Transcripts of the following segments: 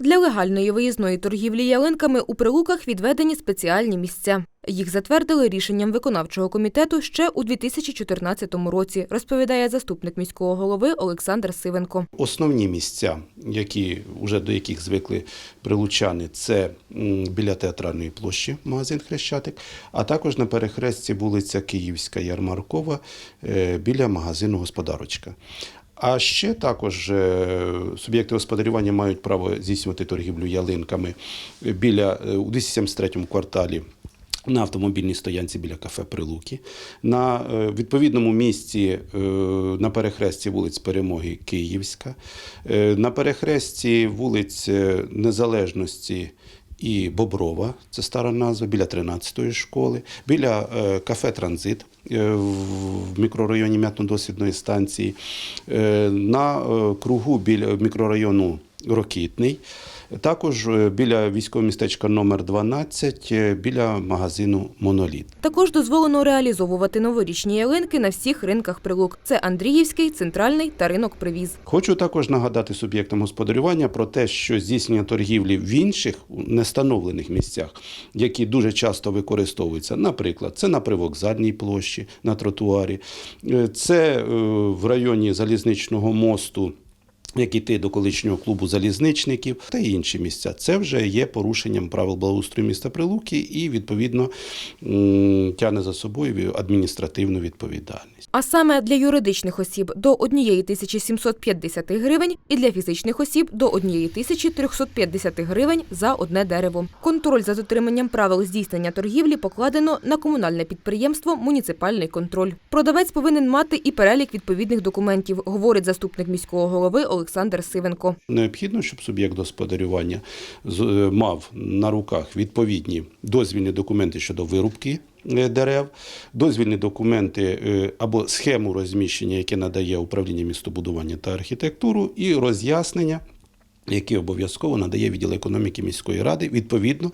Для легальної виїзної торгівлі ялинками у прилуках відведені спеціальні місця. Їх затвердили рішенням виконавчого комітету ще у 2014 році, розповідає заступник міського голови Олександр Сивенко. Основні місця, які вже до яких звикли прилучани, це біля театральної площі, магазин Хрещатик, а також на перехресті вулиця Київська Ярмаркова е, біля магазину Господарочка. А ще також е, суб'єкти господарювання мають право здійснювати торгівлю ялинками біля е, у 273 кварталі на автомобільній стоянці біля кафе Прилуки, на е, відповідному місці на перехресті вулиць Перемоги Київська, на перехресті вулиць Незалежності. І Боброва, це стара назва, біля 13-ї школи, біля е, кафе Транзит е, в мікрорайоні м'ятно-досвідної станції, е, на кругу біля мікрорайону Рокітний, також е, біля військового містечка номер 12 е, біля магазину Моноліт. Також дозволено реалізовувати новорічні ялинки на всіх ринках прилук. Це Андріївський, центральний та ринок Привіз. Хочу також нагадати суб'єктам господарювання про те, що здійснення торгівлі в інших нестановлених місцях, які дуже часто використовуються, наприклад, це на привокзальній площі, на тротуарі, е, це в районі залізничного мосту. Як іти до колишнього клубу залізничників та інші місця, це вже є порушенням правил благоустрою міста Прилуки і відповідно тягне за собою адміністративну відповідальність. А саме для юридичних осіб до 1750 гривень і для фізичних осіб до 1350 гривень за одне дерево. Контроль за дотриманням правил здійснення торгівлі покладено на комунальне підприємство Муніципальний контроль. Продавець повинен мати і перелік відповідних документів, говорить заступник міського голови Олександр Сивенко. Необхідно, щоб суб'єкт господарювання е, мав на руках відповідні дозвільні документи щодо вирубки е, дерев, дозвільні документи е, або схему розміщення, яке надає управління містобудування та архітектуру, і роз'яснення. Які обов'язково надає відділ економіки міської ради відповідно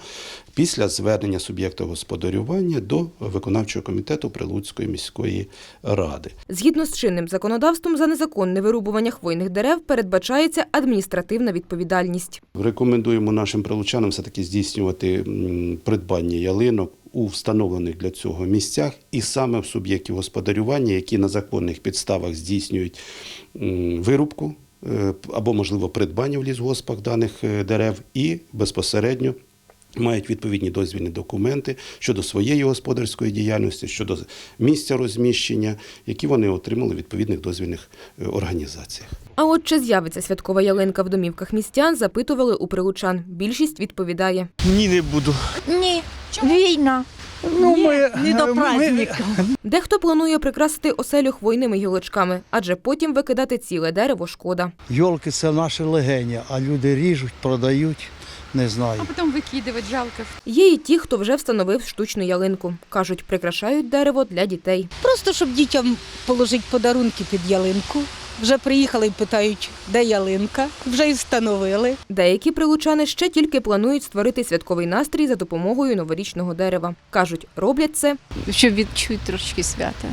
після звернення суб'єкта господарювання до виконавчого комітету Прилуцької міської ради. Згідно з чинним законодавством за незаконне вирубування хвойних дерев передбачається адміністративна відповідальність. Рекомендуємо нашим прилучанам все-таки здійснювати придбання ялинок у встановлених для цього місцях, і саме в суб'єктів господарювання, які на законних підставах здійснюють вирубку або, можливо, придбання в лісгоспах даних е, дерев, і безпосередньо. Мають відповідні дозвільні документи щодо своєї господарської діяльності, щодо місця розміщення, які вони отримали в відповідних дозвільних е, організаціях. А от чи з'явиться святкова ялинка в домівках містян, запитували у прилучан. Більшість відповідає. Ні, не буду. Ні, війна. Ну, Ні, ми, не до ми- праздника. Дехто планує прикрасити оселю хвойними гілочками, адже потім викидати ціле дерево шкода. Йолки це наше легеня, а люди ріжуть, продають, не знаю. А потом выкидывать жалко. Є і ті, хто вже встановив штучну ялинку. Кажуть, прикрашають дерево для дітей. Просто щоб дітям положити подарунки під ялинку. Вже приїхали і питають, де ялинка. Вже і встановили. Деякі прилучани ще тільки планують створити святковий настрій за допомогою новорічного дерева. Кажуть, роблять це Щоб відчути трошки свята.